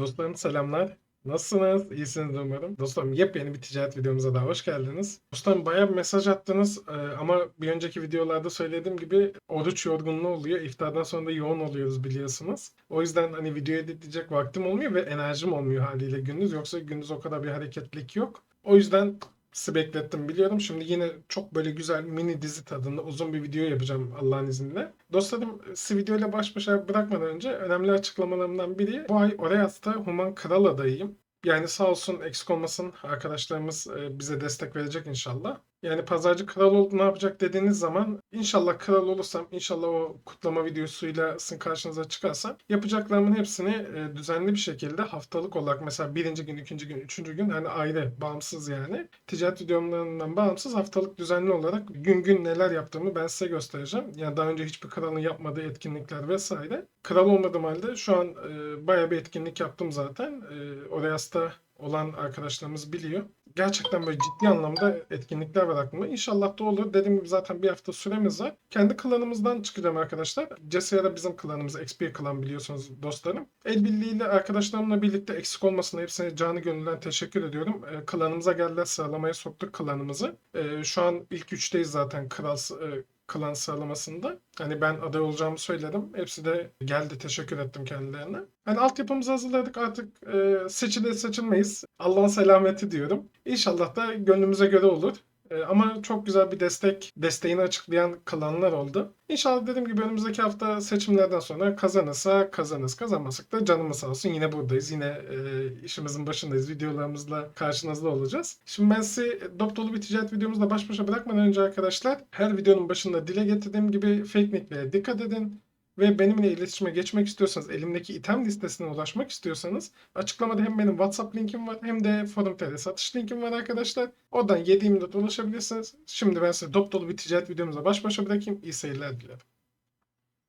Dostlarım selamlar. Nasılsınız? İyisiniz umarım. Dostlarım yepyeni bir ticaret videomuza daha hoş geldiniz. Dostlarım bayağı bir mesaj attınız Ee, ama bir önceki videolarda söylediğim gibi oruç yorgunluğu oluyor. İftardan sonra da yoğun oluyoruz biliyorsunuz. O yüzden hani video editleyecek vaktim olmuyor ve enerjim olmuyor haliyle gündüz. Yoksa gündüz o kadar bir hareketlilik yok. O yüzden sizi beklettim biliyorum. Şimdi yine çok böyle güzel mini dizi tadında uzun bir video yapacağım Allah'ın izniyle. Dostlarım sizi videoyla baş başa bırakmadan önce önemli açıklamalarımdan biri bu ay Orayas'ta Human Kral adayıyım. Yani sağ olsun eksik olmasın arkadaşlarımız e, bize destek verecek inşallah. Yani pazarcı kral oldu ne yapacak dediğiniz zaman inşallah kral olursam inşallah o kutlama videosuyla sizin karşınıza çıkarsam yapacaklarımın hepsini e, düzenli bir şekilde haftalık olarak mesela birinci gün, ikinci gün, üçüncü gün hani ayrı bağımsız yani ticaret videolarından bağımsız haftalık düzenli olarak gün gün neler yaptığımı ben size göstereceğim. Yani daha önce hiçbir kralın yapmadığı etkinlikler vesaire. Kral olmadığım halde şu an e, bayağı bir etkinlik yaptım zaten. E, Orayas'ta olan arkadaşlarımız biliyor gerçekten böyle ciddi anlamda etkinlikler var aklımda. İnşallah da olur. Dediğim gibi zaten bir hafta süremiz var. Kendi klanımızdan çıkacağım arkadaşlar. CSR'da bizim klanımız XP klan biliyorsunuz dostlarım. El birliğiyle arkadaşlarımla birlikte eksik olmasına hepsine canı gönülden teşekkür ediyorum. E, klanımıza geldiler sıralamaya soktuk klanımızı. E, şu an ilk üçteyiz zaten kral e, klan sıralamasında. Hani ben aday olacağımı söyledim. Hepsi de geldi. Teşekkür ettim kendilerine. Hani altyapımızı hazırladık. Artık e, seçilir seçilmeyiz. Allah'ın selameti diyorum. İnşallah da gönlümüze göre olur. E, ama çok güzel bir destek, desteğini açıklayan klanlar oldu. İnşallah dediğim gibi önümüzdeki hafta seçimlerden sonra kazanırsa kazanırız. Kazanmasak da canımız sağ olsun. Yine buradayız. Yine e, işimizin başındayız. Videolarımızla karşınızda olacağız. Şimdi ben sizi dop dolu bir ticaret videomuzla baş başa bırakmadan önce arkadaşlar her videonun başında dile getirdiğim gibi fake nicklere dikkat edin ve benimle iletişime geçmek istiyorsanız, elimdeki item listesine ulaşmak istiyorsanız açıklamada hem benim WhatsApp linkim var hem de Forum TR satış linkim var arkadaşlar. Oradan 7-24 ulaşabilirsiniz. Şimdi ben size dop dolu bir ticaret videomuza baş başa bırakayım. İyi seyirler dilerim.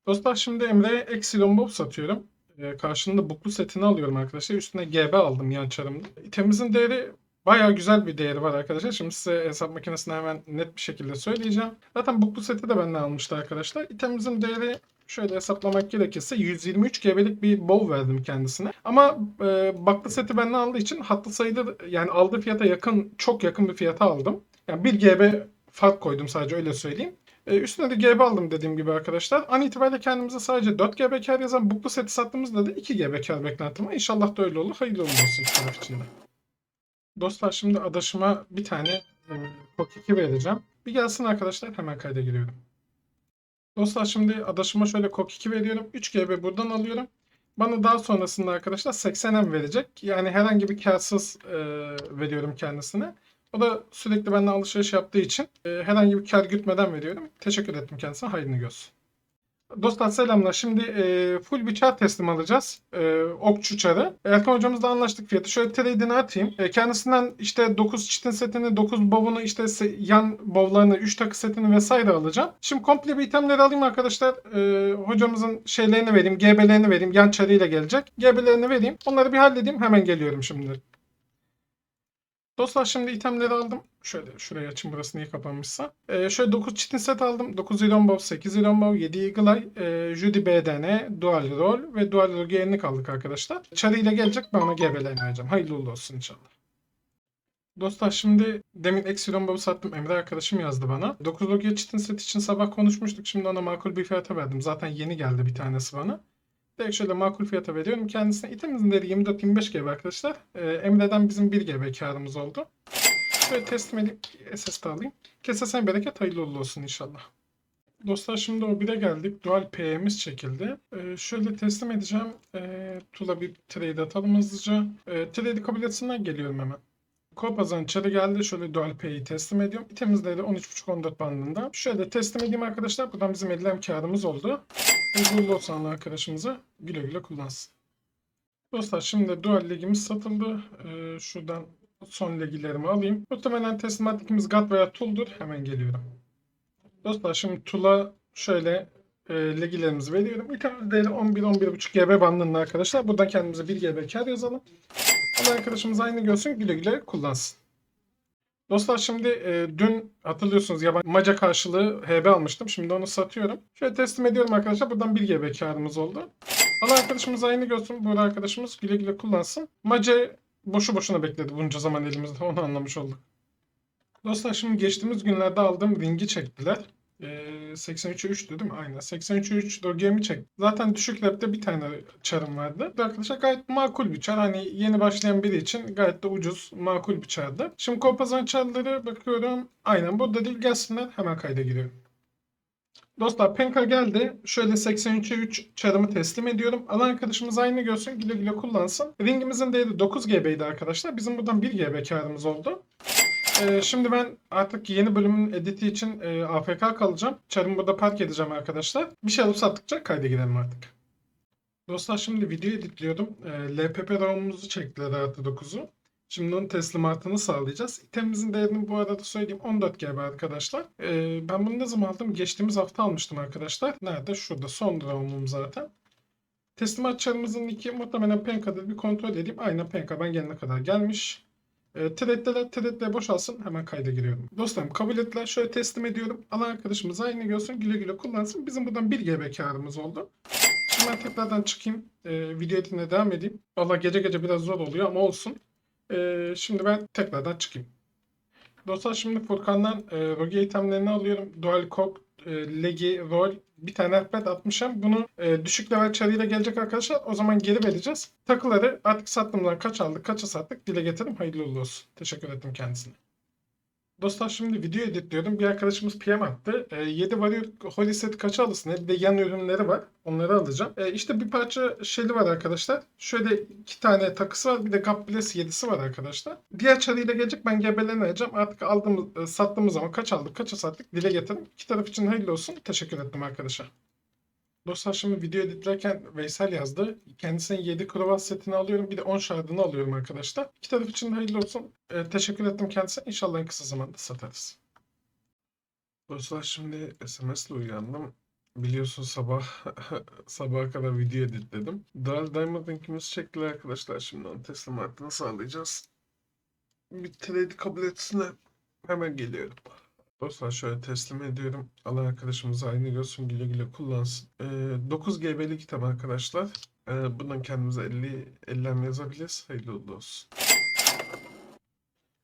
Dostlar şimdi Emre'ye Exilon Bob satıyorum. Ee, karşılığında buklu setini alıyorum arkadaşlar. Üstüne GB aldım yan çarımda. İtemimizin değeri Bayağı güzel bir değeri var arkadaşlar. Şimdi size hesap makinesini hemen net bir şekilde söyleyeceğim. Zaten buklu seti de benden almıştı arkadaşlar. İtemimizin değeri şöyle hesaplamak gerekirse 123 GB'lik bir bow verdim kendisine. Ama e, baklı seti benden aldığı için hatlı sayıda yani aldığı fiyata yakın çok yakın bir fiyata aldım. Yani 1 GB fark koydum sadece öyle söyleyeyim. E, üstüne de GB aldım dediğim gibi arkadaşlar. An itibariyle kendimize sadece 4 GB kar yazan buklu seti sattığımızda da 2 GB kar beklentim var. İnşallah da öyle olur. Hayırlı olsun iki taraf için de. Dostlar şimdi adaşıma bir tane e, Pok 2 vereceğim. Bir gelsin arkadaşlar hemen kayda giriyorum. Dostlar şimdi adaşıma şöyle kok 2 veriyorum. 3 GB buradan alıyorum. Bana daha sonrasında arkadaşlar 80M verecek. Yani herhangi bir karsız e, veriyorum kendisine. O da sürekli benden alışveriş yaptığı için e, herhangi bir kar gütmeden veriyorum. Teşekkür ettim kendisine. Hayrını görsün. Dostlar selamlar. Şimdi e, full bir çar teslim alacağız. E, okçu çarı. Erkan hocamızla anlaştık fiyatı. Şöyle trade'ini atayım. E, kendisinden işte 9 çitin setini, 9 bovunu, işte yan bovlarını, 3 takı setini vesaire alacağım. Şimdi komple bir itemleri alayım arkadaşlar. E, hocamızın şeylerini vereyim, GB'lerini vereyim. Yan çarıyla gelecek. GB'lerini vereyim. Onları bir halledeyim. Hemen geliyorum şimdi. Dostlar şimdi itemleri aldım. Şöyle şuraya açayım burası niye kapanmışsa. Ee, şöyle 9 çitin set aldım. 9 Iron Bow, 8 Iron Bow, 7 Eagle Eye, e, Judy BDN, Dual Roll ve Dual Roll yerini kaldık arkadaşlar. Çarı ile gelecek ben ona GB'lerini. Hayırlı uğurlu olsun inşallah. Dostlar şimdi demin eksi Iron Bow'u sattım. Emre arkadaşım yazdı bana. 9 Logia çitin set için sabah konuşmuştuk. Şimdi ona makul bir fiyata verdim. Zaten yeni geldi bir tanesi bana. Direkt şöyle makul fiyata veriyorum kendisine. İtemimizin değeri 24-25 GB arkadaşlar. Ee, Emre'den bizim 1 GB karımız oldu. Şöyle teslim edip SSD alayım. Kesesen bereket hayırlı olsun inşallah. Dostlar şimdi o 1'e geldik. Dual P'miz çekildi. Ee, şöyle teslim edeceğim. Ee, Tula bir trade atalım hızlıca. Ee, trade'i kabul etsinler geliyorum hemen. Kopazan çarı geldi. Şöyle Dual P'yi teslim ediyorum. İtemiz değeri 13.5-14 bandında. Şöyle teslim edeyim arkadaşlar. Buradan bizim 50 karımız oldu. Uğurlu olsun arkadaşımıza. Güle güle kullansın. Dostlar şimdi dual ligimiz satıldı. Ee, şuradan son legilerimi alayım. Muhtemelen teslimat ligimiz GAT veya Tool'dur. Hemen geliyorum. Dostlar şimdi Tool'a şöyle e, legilerimizi veriyorum. İtem değeri 11-11.5 GB bandında arkadaşlar. Buradan kendimize 1 GB kar yazalım. Allah arkadaşımız aynı görsün güle güle kullansın. Dostlar şimdi e, dün hatırlıyorsunuz yabancı maca karşılığı HB almıştım. Şimdi onu satıyorum. Şöyle teslim ediyorum arkadaşlar. Buradan 1 GB karımız oldu. Alan arkadaşımız aynı görsün. Bu arkadaşımız güle güle kullansın. Mace boşu boşuna bekledi bunca zaman elimizde. Onu anlamış olduk. Dostlar şimdi geçtiğimiz günlerde aldığım ringi çektiler. Ee, 83'e 3 dedim aynen. 83'e 3 Doge'mi çekti. Zaten düşük lapte bir tane çarım vardı. Arkadaşlar gayet makul bir çar. Hani yeni başlayan biri için gayet de ucuz, makul bir çardı. Şimdi Kopazan çarları bakıyorum. Aynen burada değil gelsinler. Hemen kayda giriyorum. Dostlar Penka geldi. Şöyle 83'e 3 çarımı teslim ediyorum. Alan arkadaşımız aynı görsün. Güle güle kullansın. Ringimizin değeri 9 GB'ydi arkadaşlar. Bizim buradan 1 GB karımız oldu. Ee, şimdi ben artık yeni bölümün editi için e, AFK kalacağım. Çarımı burada park edeceğim arkadaşlar. Bir şey alıp sattıkça kayda girelim artık. Dostlar şimdi video editliyordum. E, LPP ROM'umuzu çektiler artı 9'u. Şimdi onun teslimatını sağlayacağız. İtemimizin değerini bu arada söyleyeyim 14 GB arkadaşlar. E, ben bunu ne zaman aldım? Geçtiğimiz hafta almıştım arkadaşlar. Nerede? Şurada son ROM'um zaten. Teslimat çarımızın iki muhtemelen Penka'da bir kontrol edeyim. Aynen Penka ben gelene kadar gelmiş. E, threadler threadler boşalsın hemen kayda giriyorum. Dostlarım kabul ettiler. Şöyle teslim ediyorum. Alan arkadaşımız aynı görsün güle güle kullansın. Bizim buradan 1 GB karımız oldu. Ben tekrardan çıkayım. E, video editine devam edeyim. Valla gece gece biraz zor oluyor ama olsun. E, şimdi ben tekrardan çıkayım. Dostlar şimdi Furkan'dan e, Rogue itemlerini alıyorum. Dual Cock, e, Legi, Roll bir tane Ahmet atmışım. Bunu e, düşük level çarıyla gelecek arkadaşlar. O zaman geri vereceğiz. Takıları artık sattığımdan kaç aldık, kaça sattık dile getirin. Hayırlı olsun. Teşekkür ettim kendisine. Dostlar şimdi video editliyordum. Bir arkadaşımız PM attı. E, 7 varıyor Holy Set kaça alırsın? Bir de yan ürünleri var. Onları alacağım. E, işte bir parça şeli var arkadaşlar. Şöyle iki tane takısı var. Bir de God Bless 7'si var arkadaşlar. Diğer çarıyla gelecek. Ben gebelerini. Artık aldığımız, e, sattığımız zaman kaç aldık, kaça sattık dile getirin. İki taraf için hayırlı olsun. Teşekkür ettim arkadaşlar. Dostlar şimdi video editlerken Veysel yazdı. Kendisine 7 kravat setini alıyorum. Bir de 10 şardını alıyorum arkadaşlar. İki taraf için hayırlı olsun. Ee, teşekkür ettim kendisine. İnşallah en kısa zamanda satarız. Dostlar şimdi SMS ile uyandım. Biliyorsun sabah sabaha kadar video editledim. Dual Diamond linkimizi çektiler arkadaşlar. Şimdi onun teslimatını sağlayacağız. Bir trade kabul etsinler. Hemen geliyorum. Dostlar şöyle teslim ediyorum. Alan arkadaşımız aynı görsün güle güle kullansın. Ee, 9 GB'lik kitap arkadaşlar. Ee, bundan kendimize 50 50 yazabiliriz. Hayırlı olsun.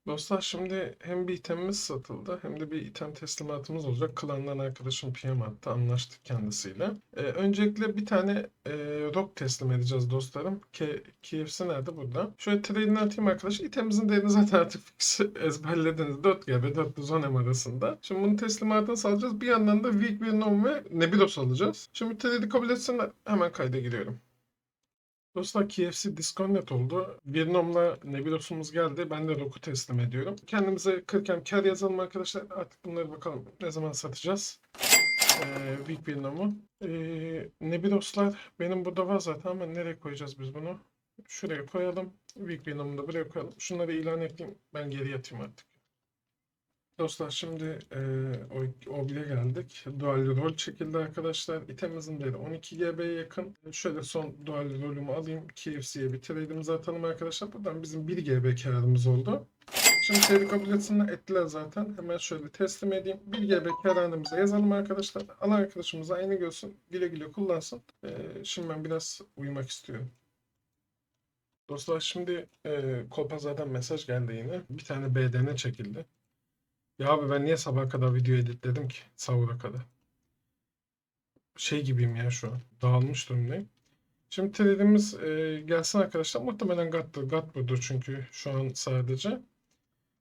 Dostlar şimdi hem bir itemimiz satıldı hem de bir item teslimatımız olacak. Klandan arkadaşım PM attı. Anlaştık kendisiyle. Ee, öncelikle bir tane e, rock teslim edeceğiz dostlarım. K KFC nerede? Burada. Şöyle trade'ini atayım arkadaşlar. İtemimizin değerini zaten artık fix ezberlediniz. 4 GB 410 M arasında. Şimdi bunu teslimatını sağlayacağız. Bir yandan da Week Venom ve Nebilos alacağız. Şimdi trade'i kabul etsinler. Hemen kayda giriyorum. Dostlar KFC disconnect oldu. Venom'la Nebulos'umuz geldi. Ben de Rock'u teslim ediyorum. Kendimize 40 M kar yazalım arkadaşlar. Artık bunları bakalım ne zaman satacağız. Ee, Big Venom'u. Ee, Nebulos'lar benim burada var zaten ama nereye koyacağız biz bunu? Şuraya koyalım. Big Venom'u da buraya koyalım. Şunları ilan edeyim. Ben geri yatayım artık. Dostlar şimdi e, o, o bile geldik. Dual rol çekildi arkadaşlar. İtemimizin değeri 12 GB'ye yakın. Şöyle son dual rolümü alayım. KFC'ye bir trade'imizi atalım arkadaşlar. Buradan bizim 1 GB karımız oldu. Şimdi trade kabul etsinler ettiler zaten. Hemen şöyle teslim edeyim. 1 GB kararımıza yazalım arkadaşlar. Alan arkadaşımız aynı görsün. Güle güle kullansın. E, şimdi ben biraz uyumak istiyorum. Dostlar şimdi e, Kolpazar'dan mesaj geldi yine. Bir tane BDN çekildi. Ya abi ben niye sabaha kadar video editledim ki? Sahura kadar. Şey gibiyim ya şu an. Dağılmış durumdayım. Şimdi trade'imiz e, gelsin arkadaşlar. Muhtemelen GAT'tır. GAT budur çünkü şu an sadece.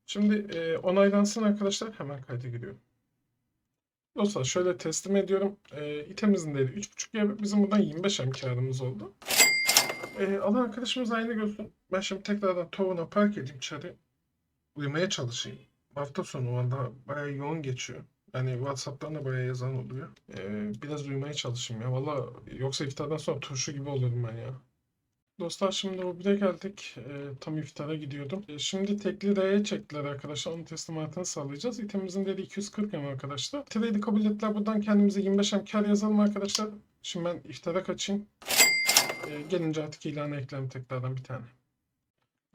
Şimdi e, onaylansın arkadaşlar. Hemen kayda giriyorum. Dostlar şöyle teslim ediyorum. E, itemimizin değeri 3.5 GB. Bizim buradan 25 M karımız oldu. E, alan arkadaşımız aynı görsün. Ben şimdi tekrardan Tovun'a park edeyim çarı. Uyumaya çalışayım. Hafta sonu valla bayağı yoğun geçiyor. Yani WhatsApp'tan da bayağı yazan oluyor. Ee, biraz uyumaya çalışayım ya. Valla yoksa iftardan sonra turşu gibi olurum ben ya. Dostlar şimdi o bire geldik. Ee, tam iftara gidiyordum. Ee, şimdi tekli R'ye çektiler arkadaşlar. Onun teslimatını sağlayacağız. İtemimizin değeri 240 M arkadaşlar. Trade'i kabul ettiler. Buradan kendimize 25 M kar yazalım arkadaşlar. Şimdi ben iftara kaçayım. Ee, gelince artık ilanı eklerim tekrardan bir tane.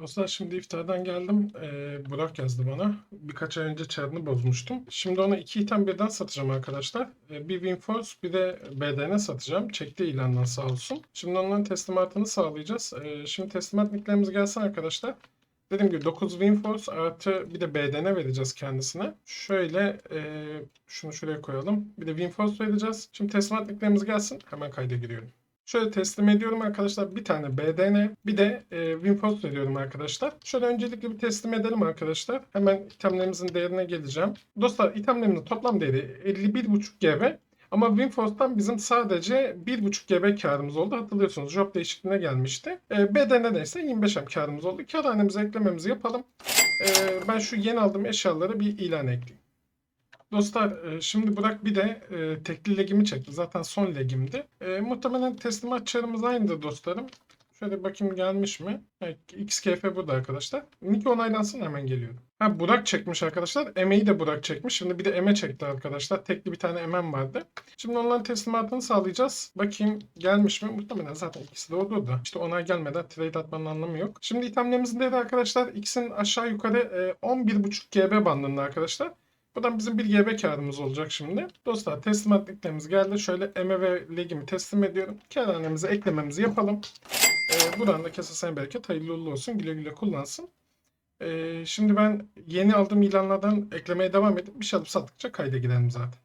Dostlar şimdi iftardan geldim. Ee, Burak yazdı bana. Birkaç ay önce çarını bozmuştum. Şimdi ona iki item birden satacağım arkadaşlar. Ee, bir Winforce bir de BDN satacağım. Çekti ilandan sağ olsun. Şimdi onların teslimatını sağlayacağız. Ee, şimdi teslimat linklerimiz gelsin arkadaşlar. Dediğim gibi 9 Winforce artı bir de BDN vereceğiz kendisine. Şöyle e, şunu şuraya koyalım. Bir de Winforce vereceğiz. Şimdi teslimat linklerimiz gelsin. Hemen kayda giriyorum. Şöyle teslim ediyorum arkadaşlar. Bir tane BDN, bir de e, Winforce veriyorum arkadaşlar. Şöyle öncelikle bir teslim edelim arkadaşlar. Hemen itemlerimizin değerine geleceğim. Dostlar itemlerimizin toplam değeri 51.5 GB. Ama Winforce'dan bizim sadece 1.5 GB karımız oldu. Hatırlıyorsunuz job değişikliğine gelmişti. E, BDN'de ise 25 M karımız oldu. Kar eklememizi yapalım. E, ben şu yeni aldığım eşyaları bir ilan ekleyeyim. Dostlar e, şimdi Burak bir de e, tekli legimi çekti. Zaten son legimdi. E, muhtemelen teslimat çarımız aynıdır dostlarım. Şöyle bakayım gelmiş mi? Evet, XKF burada arkadaşlar. Nick onaylansın hemen geliyorum. Ha Burak çekmiş arkadaşlar. Eme'yi de Burak çekmiş. Şimdi bir de Eme çekti arkadaşlar. Tekli bir tane Emem vardı. Şimdi onların teslimatını sağlayacağız. Bakayım gelmiş mi? Muhtemelen zaten ikisi de oldu da. İşte onay gelmeden trade atmanın anlamı yok. Şimdi itemlerimizin değeri arkadaşlar ikisinin aşağı yukarı e, 11.5 GB bandında arkadaşlar. Buradan bizim bir GB karımız olacak şimdi. Dostlar teslimat linklerimiz geldi. Şöyle eme ve legimi teslim ediyorum. Kârhanemize eklememizi yapalım. Ee, buradan da kesesine bereket hayırlı uğurlu olsun. Güle güle kullansın. Ee, şimdi ben yeni aldığım ilanlardan eklemeye devam edip bir şey alıp sattıkça kayda girelim zaten.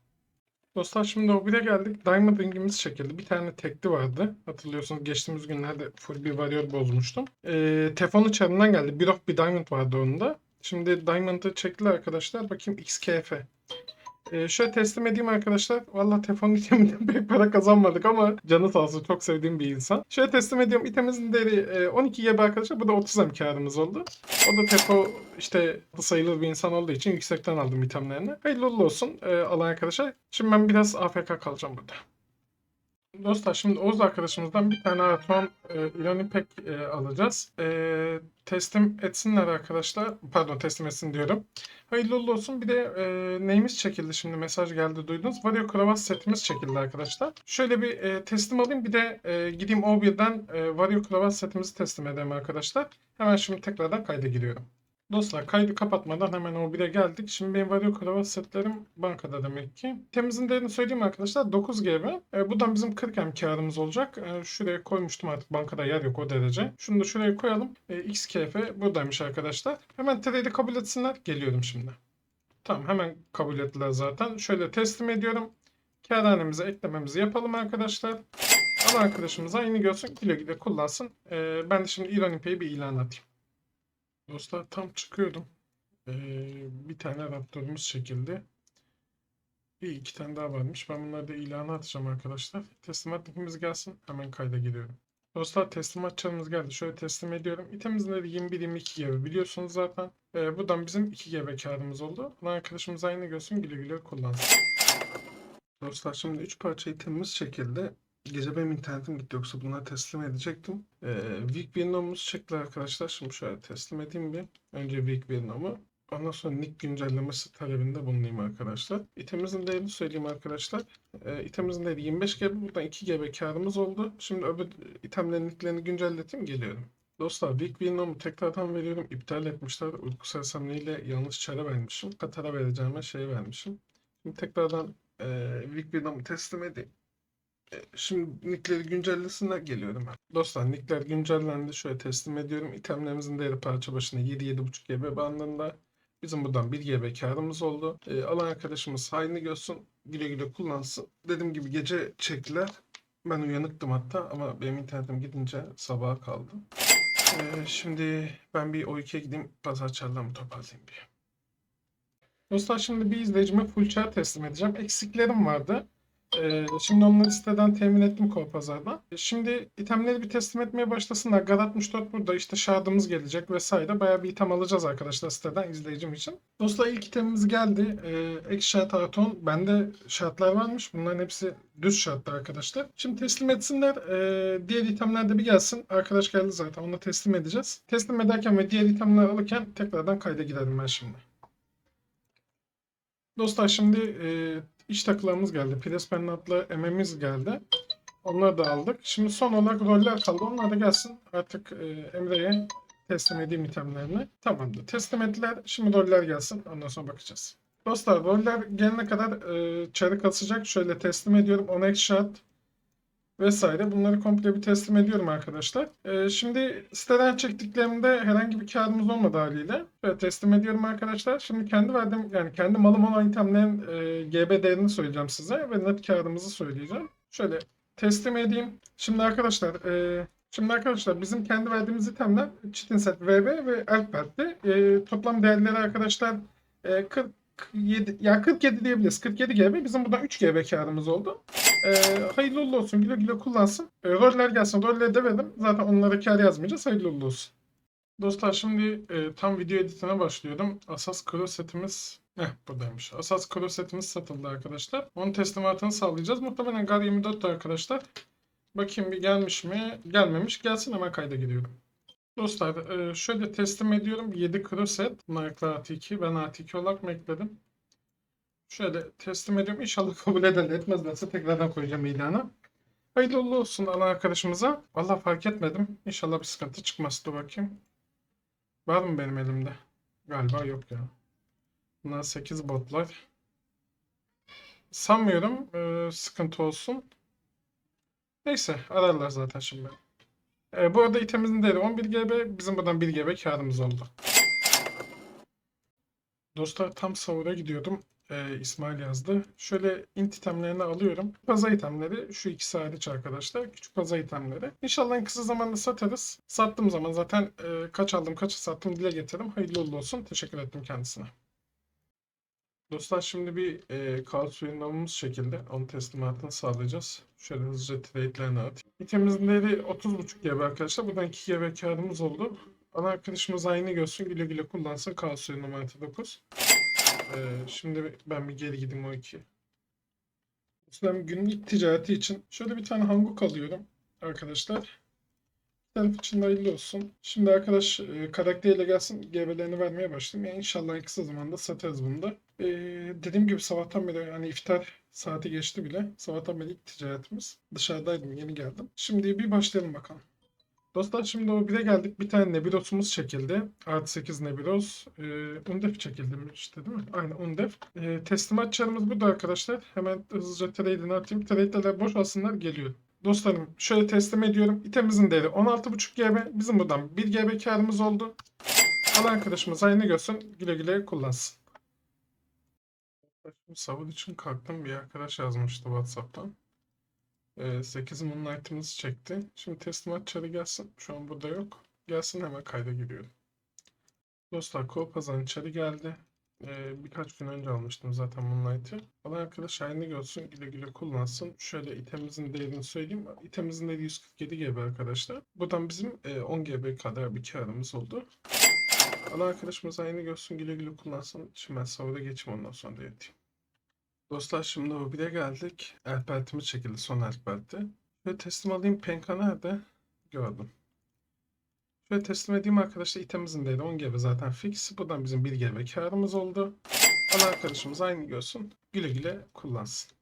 Dostlar şimdi o bire geldik. Diamond ringimiz çekildi. Bir tane tekli vardı. Hatırlıyorsunuz geçtiğimiz günlerde full bir varıyor bozmuştum. Ee, Tefon'un çarından geldi. Bir ok bir diamond vardı onun da. Şimdi Diamond'ı çektiler arkadaşlar. Bakayım XKF. Ee, şöyle teslim edeyim arkadaşlar. Valla Tefon iteminden pek para kazanmadık ama canı sağ olsun. Çok sevdiğim bir insan. Şöyle teslim ediyorum. İtemimizin değeri e, 12 GB arkadaşlar. Bu da 30 M karımız oldu. O da Tefo işte sayılır bir insan olduğu için yüksekten aldım itemlerini. Hayırlı olsun e, alan arkadaşlar. Şimdi ben biraz AFK kalacağım burada. Dostlar şimdi Oğuz arkadaşımızdan bir tane Arton e, İloni Pek e, alacağız. E, teslim etsinler arkadaşlar. Pardon teslim etsin diyorum. Hayırlı olsun. Bir de e, neyimiz çekildi şimdi mesaj geldi duydunuz. Vario Kravat setimiz çekildi arkadaşlar. Şöyle bir e, teslim alayım bir de e, gideyim O1'den e, Vario Kravat setimizi teslim edeyim arkadaşlar. Hemen şimdi tekrardan kayda giriyorum. Dostlar kaydı kapatmadan hemen o 1'e geldik. Şimdi benim Vario kravat setlerim bankada demek ki. Temizin değerini söyleyeyim arkadaşlar 9 GB. E, buradan bizim 40 M karımız olacak. E, şuraya koymuştum artık bankada yer yok o derece. Şunu da şuraya koyalım. E, XKF buradaymış arkadaşlar. Hemen trade'i kabul etsinler. Geliyorum şimdi. Tamam hemen kabul ettiler zaten. Şöyle teslim ediyorum. Kârhanemize eklememizi yapalım arkadaşlar. Ama arkadaşımız aynı görsün. Güle güle kullansın. E, ben de şimdi İran Pay'i bir ilan atayım. Dostlar tam çıkıyordum. Ee, bir tane Raptor'umuz çekildi. Bir iki tane daha varmış. Ben bunları da ilana atacağım arkadaşlar. Teslimat linkimiz gelsin. Hemen kayda giriyorum. Dostlar teslimat çanımız geldi. Şöyle teslim ediyorum. İtemimizin de 21-22 GB biliyorsunuz zaten. Ee, buradan bizim 2 GB karımız oldu. Lan arkadaşımız aynı görsün güle güle kullansın. Dostlar şimdi 3 parça itemimiz çekildi. Gece benim internetim gitti yoksa bunları teslim edecektim. Ee, Week Vietnam'ımız çıktı arkadaşlar. Şimdi şöyle teslim edeyim bir. Önce Week Vietnam'ı. Ondan sonra nick güncellemesi talebinde bulunayım arkadaşlar. İtemimizin değerini söyleyeyim arkadaşlar. Ee, itemimizin değeri 25 GB. Buradan 2 GB karımız oldu. Şimdi öbür itemlerin nicklerini güncelleteyim geliyorum. Dostlar Week Vietnam'ı tekrardan veriyorum. İptal etmişler. Uyku sersemliğiyle yanlış çare vermişim. Katar'a vereceğime şey vermişim. Şimdi tekrardan e, Week Vietnam'ı teslim edeyim. Şimdi nickleri güncellesinler geliyorum ben. Dostlar nickler güncellendi. Şöyle teslim ediyorum. İtemlerimizin değeri parça başına 7-7.5 GB bandında. Bizim buradan 1 GB karımız oldu. E, alan arkadaşımız hayrını görsün. Güle güle kullansın. Dediğim gibi gece çektiler. Ben uyanıktım hatta ama benim internetim gidince sabaha kaldı. E, şimdi ben bir O2'ye gideyim. Pazar çarlarımı toparlayayım bir. Dostlar şimdi bir izleyicime full char teslim edeceğim. Eksiklerim vardı. Ee, şimdi onları siteden temin ettim Korpazar'dan. Şimdi itemleri bir teslim etmeye başlasınlar. GAD 64 burada işte şardımız gelecek vesaire. Bayağı bir item alacağız arkadaşlar siteden izleyicim için. Dostlar ilk itemimiz geldi. Ee, ek şart Araton. Bende şartlar varmış. Bunların hepsi düz şartlar arkadaşlar. Şimdi teslim etsinler. Ee, diğer itemler de bir gelsin. Arkadaş geldi zaten. Onu teslim edeceğiz. Teslim ederken ve diğer itemler alırken tekrardan kayda girerim ben şimdi. Dostlar şimdi e, iç takılarımız geldi. Pires Pennant'la MM'imiz geldi. Onları da aldık. Şimdi son olarak roller kaldı. Onlar da gelsin. Artık e, Emre'ye teslim edeyim itemlerini. Tamamdır. Teslim ettiler. Şimdi roller gelsin. Ondan sonra bakacağız. Dostlar roller gelene kadar e, çarı kasacak. Şöyle teslim ediyorum. 10 shot vesaire. Bunları komple bir teslim ediyorum arkadaşlar. E, şimdi siteden çektiklerimde herhangi bir karımız olmadı haliyle. Şöyle teslim ediyorum arkadaşlar. Şimdi kendi verdiğim yani kendi malım olan itemlerin e, GB değerini söyleyeceğim size ve net karımızı söyleyeceğim. Şöyle teslim edeyim. Şimdi arkadaşlar e, Şimdi arkadaşlar bizim kendi verdiğimiz itemler Chitin Set VB ve Elfbert'ti. E, toplam değerleri arkadaşlar e, 47 ya 47 diyebiliriz. 47 GB. Bizim buradan 3 GB karımız oldu. E, hayırlı uğurlu olsun. Güle güle kullansın. E, roller gelsin. Rolleri de. Zaten onlara kar yazmayacağız. Hayırlı uğurlu olsun. Dostlar şimdi e, tam video editine başlıyorum. Asas Cross setimiz Heh buradaymış. Asas Cross setimiz satıldı arkadaşlar. Onun teslimatını sağlayacağız. Muhtemelen GAR 24 arkadaşlar. Bakayım bir gelmiş mi? Gelmemiş. Gelsin hemen kayda giriyorum. Dostlar e, şöyle teslim ediyorum. 7 crossset. Bunlar artı 2. Ben artı 2 olarak mı ekledim? Şöyle teslim ediyorum. İnşallah kabul ederler. Etmezlerse tekrardan koyacağım ilana. Hayırlı olsun alan arkadaşımıza. Valla fark etmedim. İnşallah bir sıkıntı çıkmaz. Dur bakayım. Var mı benim elimde? Galiba yok ya. Bunlar 8 botlar. Sanmıyorum e, sıkıntı olsun. Neyse ararlar zaten şimdi. E, bu arada itemimizin değeri 11 GB. Bizim buradan 1 GB karımız oldu. Dostlar tam sahura gidiyordum. E, İsmail yazdı. Şöyle int itemlerini alıyorum. Paza itemleri şu ikisi hariç arkadaşlar. Küçük paza itemleri. İnşallah en kısa zamanda satarız. Sattığım zaman zaten e, kaç aldım kaç sattım dile getirdim. Hayırlı uğurlu olsun. Teşekkür ettim kendisine. Dostlar şimdi bir e, kaos yayınlamamız şekilde onun teslimatını sağlayacağız. Şöyle hızlıca trade'lerini atayım. İtemimizin değeri 30.5 GB arkadaşlar. Buradan 2 GB karımız oldu. Ana arkadaşımız aynı görsün güle güle kullansın. Kaos yayınlama artı 9. E, şimdi ben bir geri gideyim o iki. Dostlar günlük ticareti için şöyle bir tane hanguk alıyorum arkadaşlar. Taraf için hayırlı olsun. Şimdi arkadaş e, karakteriyle gelsin GB'lerini vermeye başlayayım. Yani inşallah en kısa zamanda satarız bunu da. E, dediğim gibi sabahtan beri yani iftar saati geçti bile. Sabahtan beri ilk ticaretimiz. Dışarıdaydım yeni geldim. Şimdi bir başlayalım bakalım. Dostlar şimdi o bire geldik. Bir tane Nebiros'umuz çekildi. Artı 8 Nebiros. E, Undef çekildi işte değil mi? Aynen Undef. E, teslimat çarımız burada arkadaşlar. Hemen hızlıca trade'ini atayım. Trade'ler boş alsınlar geliyor. Dostlarım şöyle teslim ediyorum. İtemimizin değeri 16.5 GB. Bizim buradan 1 GB karımız oldu. Alan arkadaşımız aynı görsün. Güle güle kullansın. Sabır için kalktım. Bir arkadaş yazmıştı WhatsApp'tan. Ee, 8 Moonlight'ımızı çekti. Şimdi teslimat çarı gelsin. Şu an burada yok. Gelsin hemen kayda giriyorum. Dostlar Kopazan çarı geldi. Ee, birkaç gün önce almıştım zaten Moonlight'ı. Alan arkadaş aynı görsün güle güle kullansın. Şöyle itemimizin değerini söyleyeyim. İtemimizin değeri 147 GB arkadaşlar. Buradan bizim e, 10 GB kadar bir karımız oldu. Alan arkadaşımız aynı görsün güle güle kullansın. Şimdi ben sahura geçeyim ondan sonra da yatayım. Dostlar şimdi o bire geldik. Elbeltimiz çekildi son elbelti. Ve teslim alayım Penka nerede? Gördüm. Şöyle teslim edeyim arkadaşlar. itemimizin değeri 10 GB zaten fix. Buradan bizim 1 GB karımız oldu. Ana arkadaşımız aynı görsün. Güle güle kullansın.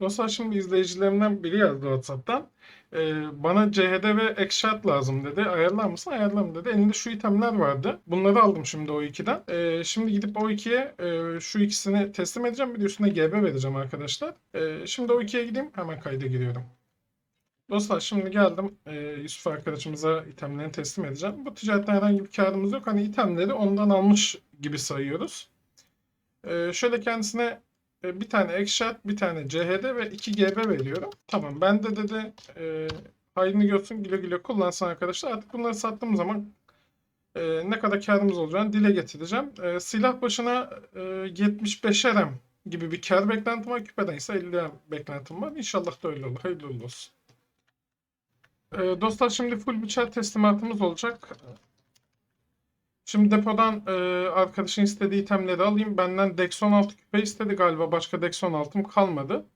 Dostlar şimdi izleyicilerimden biri yazdı WhatsApp'tan. Ee, bana CHD ve Ekşat lazım dedi. Ayarlar mısın? Ayarlarım dedi. Elinde şu itemler vardı. Bunları aldım şimdi o ikiden. Ee, şimdi gidip o ikiye e, şu ikisini teslim edeceğim. Bir de üstüne GB vereceğim arkadaşlar. Ee, şimdi o ikiye gideyim. Hemen kayda giriyorum. Dostlar şimdi geldim e, Yusuf arkadaşımıza itemlerini teslim edeceğim. Bu ticaretten herhangi bir karımız yok. Hani itemleri ondan almış gibi sayıyoruz. E, şöyle kendisine e, bir tane Ekşat, bir tane CHD ve 2 GB veriyorum. Tamam ben de dedi e, hayrını görsün güle güle kullansın arkadaşlar. Artık bunları sattığım zaman e, ne kadar karımız olacağını dile getireceğim. E, silah başına e, 75 RM gibi bir kar beklentim var. Küpeden ise 50 RM beklentim var. İnşallah da öyle olur. Hayırlı olsun. Ee, dostlar şimdi full bıçak teslimatımız olacak. Şimdi depodan e, arkadaşın istediği itemleri alayım. Benden Dex 16 küpe istedi galiba. Başka Dex 16'm kalmadı.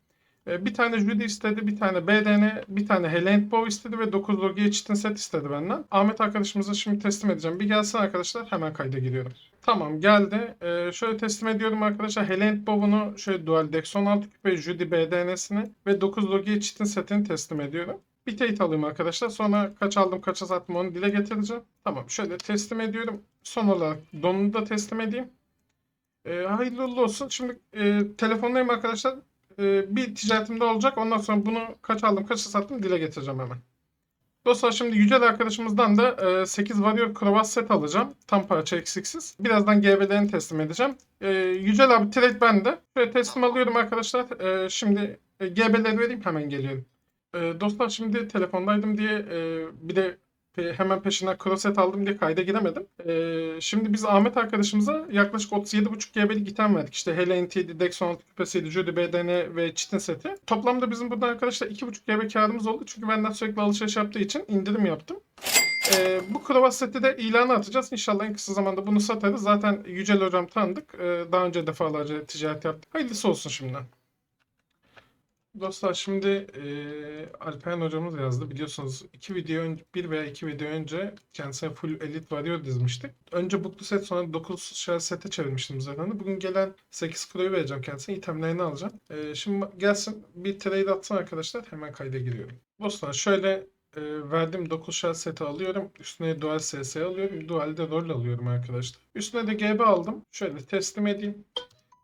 E, bir tane Judy istedi, bir tane BDN, bir hele Helend Bow istedi ve 9 Logia Chitin set istedi benden. Ahmet arkadaşımıza şimdi teslim edeceğim. Bir gelsin arkadaşlar hemen kayda giriyorum. Tamam geldi. Ee, şöyle teslim ediyorum arkadaşlar. Helend Bow'unu şöyle Dual Dex 16 küpe Judy BDN'sini ve 9 Logia Chitin setini teslim ediyorum. Bir teyit alayım arkadaşlar. Sonra kaç aldım kaça sattım onu dile getireceğim. Tamam şöyle teslim ediyorum. Son olarak donunu da teslim edeyim. Ee, hayırlı olsun. Şimdi e, telefondayım arkadaşlar. Ee, bir ticaretimde olacak. Ondan sonra bunu kaç aldım kaça sattım dile getireceğim hemen. Dostlar şimdi Yücel arkadaşımızdan da e, 8 Warrior Krovaz set alacağım. Tam parça eksiksiz. Birazdan GB'lerini teslim edeceğim. E, Yücel abi trade bende. Şöyle teslim alıyorum arkadaşlar. E, şimdi e, GB'leri vereyim hemen geliyorum. E, dostlar şimdi telefondaydım diye e, bir de hemen peşinden crossset aldım diye kayda giremedim. E, şimdi biz Ahmet arkadaşımıza yaklaşık 37.5 GB'lik item verdik. İşte Helen TD, Dex 16 küpesiydi, Judy BDN ve Çitin seti. Toplamda bizim burada arkadaşlar 2.5 GB karımız oldu. Çünkü benden sürekli alışveriş yaptığı için indirim yaptım. E, bu Krovas seti de ilanı atacağız. İnşallah en kısa zamanda bunu satarız. Zaten Yücel hocam tanıdık. E, daha önce defalarca ticaret yaptık. Hayırlısı olsun şimdiden. Dostlar şimdi eee Alperen hocamız yazdı. Biliyorsunuz iki video önce, bir veya iki video önce kendisine full Elite Warrior dizmiştik. Önce Booklu set sonra 9 shell sete çevirmiştim zaten. Bugün gelen 8 Kuro'yu vereceğim kendisine. itemlerini alacağım. Eee, şimdi gelsin bir trade atsın arkadaşlar. Hemen kayda giriyorum. Dostlar şöyle eee verdiğim 9 shell seti alıyorum. Üstüne dual SS alıyorum. Dualde rol alıyorum arkadaşlar. Üstüne de GB aldım. Şöyle teslim edeyim.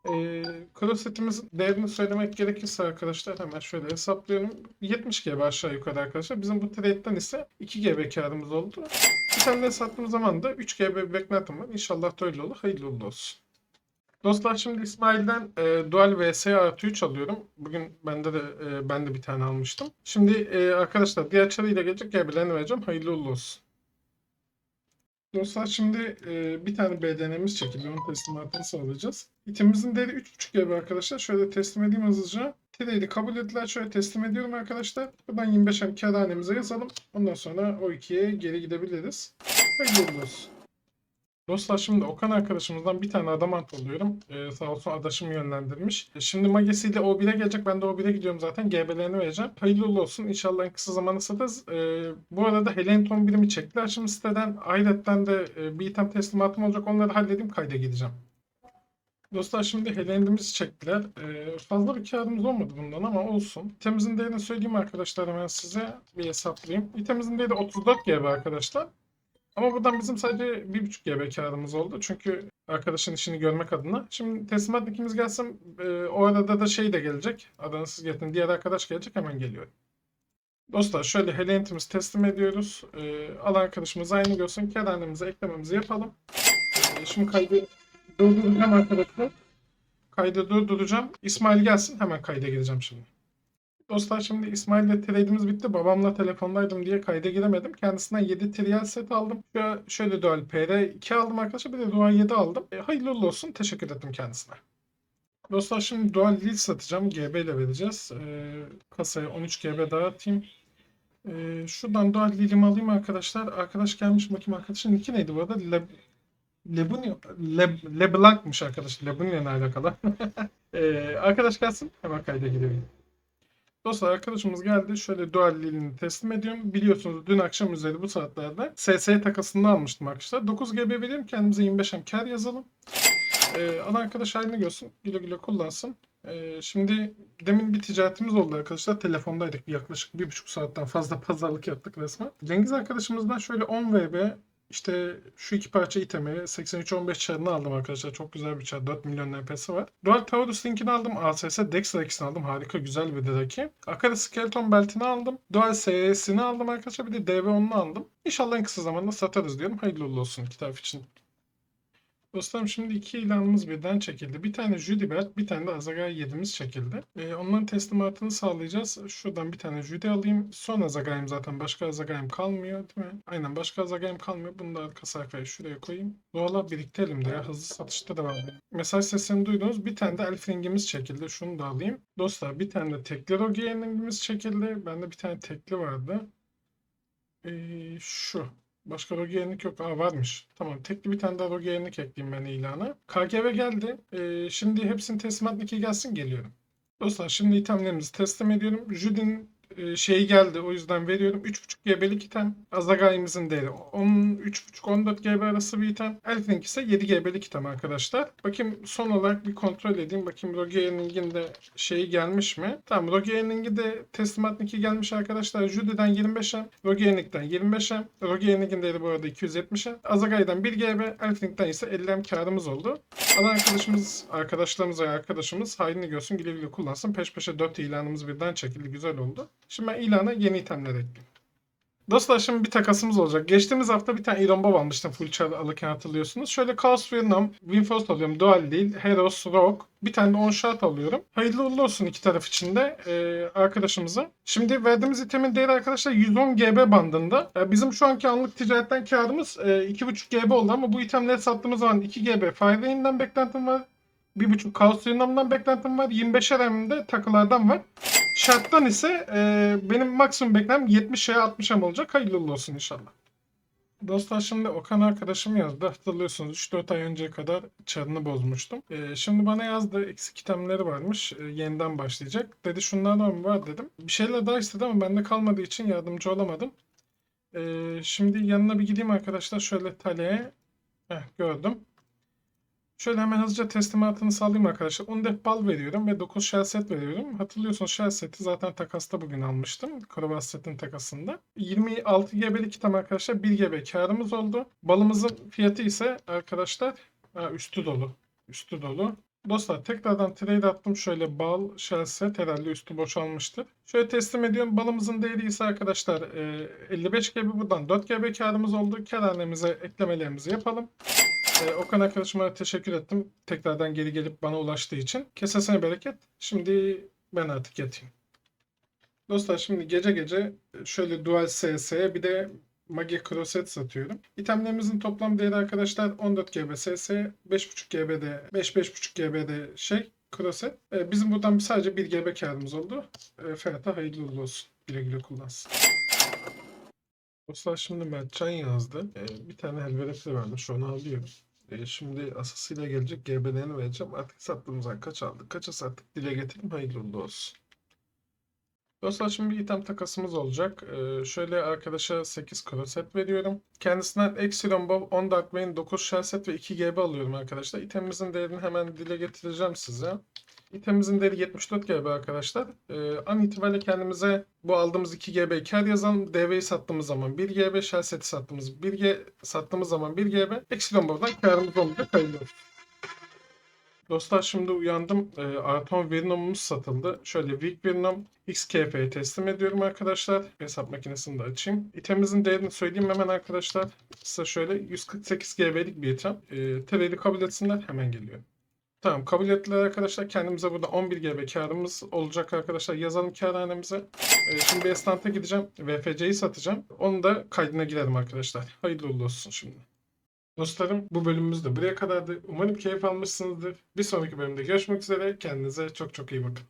Ee, cross setimizin değerini söylemek gerekirse arkadaşlar hemen şöyle hesaplıyorum. 70 GB aşağı yukarı arkadaşlar. Bizim bu trade'den ise 2 GB karımız oldu. Bir tane de sattığım zaman da 3 GB beklentim var. İnşallah da öyle olur. Hayırlı uğurlu olsun. Dostlar şimdi İsmail'den e, Dual VS artı 3 alıyorum. Bugün bende de e, ben de bir tane almıştım. Şimdi e, arkadaşlar diğer çarıyla gelecek GB'lerini vereceğim. Hayırlı uğurlu olsun. Dostlar şimdi e, bir tane BDN'miz çekildi. Onun teslimatını sağlayacağız. İtemimizin değeri 3.5 GB arkadaşlar. Şöyle teslim edeyim hızlıca. Trade'i kabul ettiler. Şöyle teslim ediyorum arkadaşlar. Buradan 25'er kârhanemize yazalım. Ondan sonra o ikiye geri gidebiliriz. Hayırlı olsun. Dostlar şimdi Okan arkadaşımızdan bir tane adamant alıyorum. Ee, sağ olsun adaşım yönlendirmiş. E, şimdi magesiyle O1'e gelecek. Ben de O1'e gidiyorum zaten. GB'lerini vereceğim. Hayırlı olsun. İnşallah en kısa zamanda satarız. Ee, bu arada Helen birimi çektiler şimdi siteden. Ayret'ten de e, bir item teslimatım olacak. Onları halledeyim kayda gideceğim. Dostlar şimdi Helen'imizi çektiler. Ee, fazla bir karımız olmadı bundan ama olsun. İtemimizin değerini söyleyeyim arkadaşlar hemen size bir hesaplayayım. İtemimizin değeri 34 GB arkadaşlar. Ama buradan bizim sadece 1.5 GB karımız oldu. Çünkü arkadaşın işini görmek adına. Şimdi teslimat ikimiz gelsin. e, o arada da şey de gelecek. Adını siz getirin. Diğer arkadaş gelecek. Hemen geliyor. Dostlar şöyle Helient'imizi teslim ediyoruz. E, alan arkadaşımız aynı görsün. Kerhanemizi eklememizi yapalım. E, şimdi kaydı durduracağım arkadaşlar. Kaydı durduracağım. İsmail gelsin. Hemen kayda gireceğim şimdi. Dostlar şimdi İsmail'le trade'imiz bitti. Babamla telefondaydım diye kayda giremedim. Kendisinden 7 trial set aldım. Şöyle, şöyle dual PR2 aldım arkadaşlar. Bir de dual 7 aldım. E, hayırlı olsun. Teşekkür ettim kendisine. Dostlar şimdi dual lead satacağım. GB ile vereceğiz. E, kasaya 13 GB daha atayım. E, şuradan dual lead'imi alayım arkadaşlar. Arkadaş gelmiş. Bakayım arkadaşın nicki neydi bu arada? Le, Lebunya, Le, LeBlanc'mış arkadaş. Lebunya ile alakalı. e, arkadaş gelsin. Hemen kayda giriyorum. Dostlar arkadaşımız geldi. Şöyle dual lilini teslim ediyorum. Biliyorsunuz dün akşam üzeri bu saatlerde SS takasında almıştım arkadaşlar. 9 GB vereyim kendimize 25'em kar yazalım. Ee, ana arkadaş halini görsün. Güle güle kullansın. Ee, şimdi demin bir ticaretimiz oldu arkadaşlar. Telefondaydık. Yaklaşık bir buçuk saatten fazla pazarlık yaptık resmen. Cengiz arkadaşımızdan şöyle 10 VB işte şu iki parça itemi 83-15 çarını aldım arkadaşlar. Çok güzel bir çar. 4 milyon NP'si var. Dual Taurus Link'ini aldım. ASS Dex Rex'ini aldım. Harika güzel bir Draki. Akara Skeleton Belt'ini aldım. Dual SS'ini aldım arkadaşlar. Bir de DV10'unu aldım. İnşallah en kısa zamanda satarız diyorum. Hayırlı olsun iki taraf için. Dostlarım şimdi iki ilanımız birden çekildi. Bir tane Judibert, bir tane de Azagai 7'miz çekildi. Ee, onların teslimatını sağlayacağız. Şuradan bir tane Judy alayım. Son Azagai'm zaten. Başka Azagai'm kalmıyor değil mi? Aynen başka Azagai'm kalmıyor. Bunu da arka sayfaya şuraya koyayım. Doğala birlikte elimde ya. Hızlı satışta da var. Mesaj sesini duydunuz. Bir tane de Elfring'imiz çekildi. Şunu da alayım. Dostlar bir tane de tekli Rogien'imiz çekildi. Bende bir tane tekli vardı. Ee, şu. Başka rogi yenilik yok. Aa varmış. Tamam. Tekli bir tane daha rogi yenilik ekleyeyim ben ilana. KGV geldi. Ee, şimdi hepsini teslimat niki gelsin geliyorum. Dostlar şimdi itemlerimizi teslim ediyorum. Judy'nin e, şeyi geldi. O yüzden veriyorum. 3.5 GB'lik item. Azagai'mizin değeri 13.5-14 GB arası bir item. Elflink ise 7 GB'lik item arkadaşlar. Bakayım son olarak bir kontrol edeyim. Bakayım Rogue Earning'in de şeyi gelmiş mi? Tamam Rogue Earning'i de teslimat linki gelmiş arkadaşlar. Judy'den 25'e, Rogue Earning'den 25'e. Rogue Earning'in değeri bu arada 270'e. Azagai'den 1 GB, Elflink'ten ise 50 M karımız oldu. Alan arkadaşımız, arkadaşlarımız ve arkadaşımız hayrını görsün güle güle kullansın. Peş peşe 4 ilanımız birden çekildi. Güzel oldu. Şimdi ben ilana yeni itemler ekleyeyim. Dostlar şimdi bir takasımız olacak. Geçtiğimiz hafta bir tane Iron Bow almıştım full char alırken hatırlıyorsunuz. Şöyle Chaos Venom, Winforce alıyorum. Dual değil. Heros, Rogue. Bir tane de on shot alıyorum. Hayırlı uğurlu olsun iki taraf için de ee, arkadaşımıza. Şimdi verdiğimiz itemin değeri arkadaşlar 110 GB bandında. Ee, bizim şu anki anlık ticaretten karımız e, 2.5 GB oldu ama bu itemleri sattığımız zaman 2 GB Firelane'den beklentim var. 1.5 Chaos Venom'dan beklentim var. 25 RM'de takılardan var. Şarttan ise e, benim maksimum beklem 70 veya 60 M olacak. Hayırlı olsun inşallah. Dostlar şimdi Okan arkadaşım yazdı. Hatırlıyorsunuz 3-4 ay önceye kadar çarını bozmuştum. E, şimdi bana yazdı eksik itemleri varmış. E, yeniden başlayacak. Dedi şunlardan mı var dedim. Bir şeyler daha istedi ama bende kalmadığı için yardımcı olamadım. E, şimdi yanına bir gideyim arkadaşlar. Şöyle Tale'ye. Heh, gördüm. Şöyle hemen hızlıca teslimatını sağlayayım arkadaşlar. 10 def bal veriyorum ve 9 shell set veriyorum. Hatırlıyorsunuz shell seti zaten takasta bugün almıştım. Krovas setin takasında. 26 GB'lik item arkadaşlar 1 GB karımız oldu. Balımızın fiyatı ise arkadaşlar ha, üstü dolu. Üstü dolu. Dostlar tekrardan trade attım. Şöyle bal, shell set herhalde üstü boşalmıştır. Şöyle teslim ediyorum. Balımızın değeri ise arkadaşlar e, 55 GB buradan 4 GB karımız oldu. Kerhanemize eklemelerimizi yapalım. Ee, Okan arkadaşıma teşekkür ettim. Tekrardan geri gelip bana ulaştığı için. Kesesine bereket. Şimdi ben artık yatayım. Dostlar şimdi gece gece şöyle Dual SS'ye bir de Magia Crosset satıyorum. İtemlerimizin toplam değeri arkadaşlar 14 GB SS, 5.5 GB'de 5-5.5 GB'de şey Crosset. Ee, bizim buradan sadece 1 GB karımız oldu. Ee, Ferhat'a hayırlı uğurlu olsun. Güle güle kullansın. Dostlar şimdi Mertcan yazdı. Ee, bir tane helveretli vermiş onu alıyorum. Ee, şimdi asasıyla gelecek GB'lerini vereceğim. Artık sattığımızdan kaç aldık? Kaça sattık? Dile getirin hayırlı uğurlu olsun. Dostlar şimdi bir item takasımız olacak. Ee, şöyle arkadaşa 8 set veriyorum. Kendisinden Exiron Bow, 10 Dark Vein, 9 Shell set ve 2 GB alıyorum arkadaşlar. İtemimizin değerini hemen dile getireceğim size. İtemimizin değeri 74 GB arkadaşlar. Ee, an itibariyle kendimize bu aldığımız 2 GB kar yazalım. DV'yi sattığımız zaman 1 GB, Shell seti sattığımız 1 G sattığımız zaman 1 GB. Eksilen buradan karımız olacak. Hayırlı olsun. Dostlar şimdi uyandım. E, Arton Venom'umuz satıldı. Şöyle Weak Venom XKF'ye teslim ediyorum arkadaşlar. Hesap makinesini de açayım. İtemimizin değerini söyleyeyim hemen arkadaşlar. Size şöyle 148 GB'lik bir item. E, TL'yi kabul etsinler hemen geliyor. Tamam kabul ettiler arkadaşlar. Kendimize burada 11 GB karımız olacak arkadaşlar. Yazalım kârhanemize. Ee, şimdi bir estanta gideceğim. VFC'yi satacağım. Onu da kaydına girelim arkadaşlar. Hayırlı uğurlu olsun şimdi. Dostlarım bu bölümümüz de buraya kadardı. Umarım keyif almışsınızdır. Bir sonraki bölümde görüşmek üzere. Kendinize çok çok iyi bakın.